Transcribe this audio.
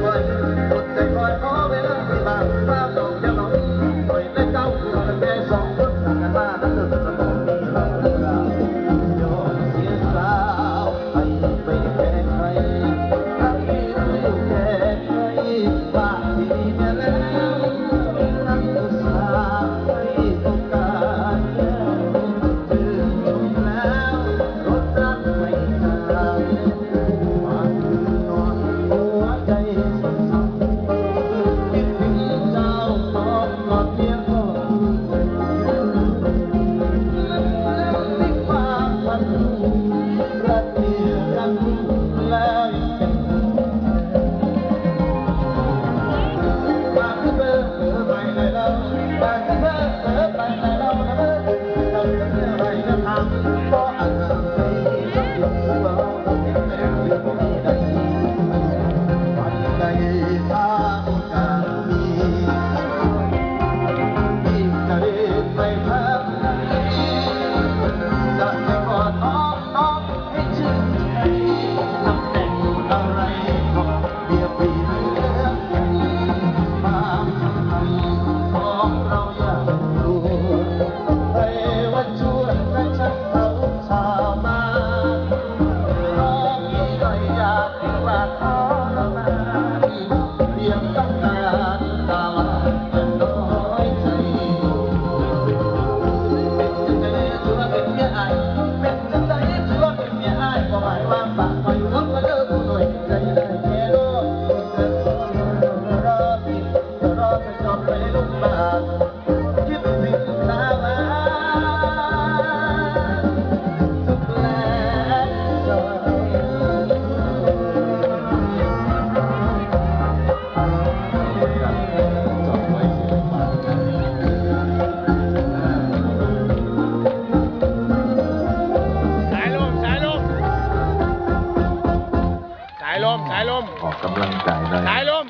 one ายลมสายลมออกกำลังกายหน่สายลม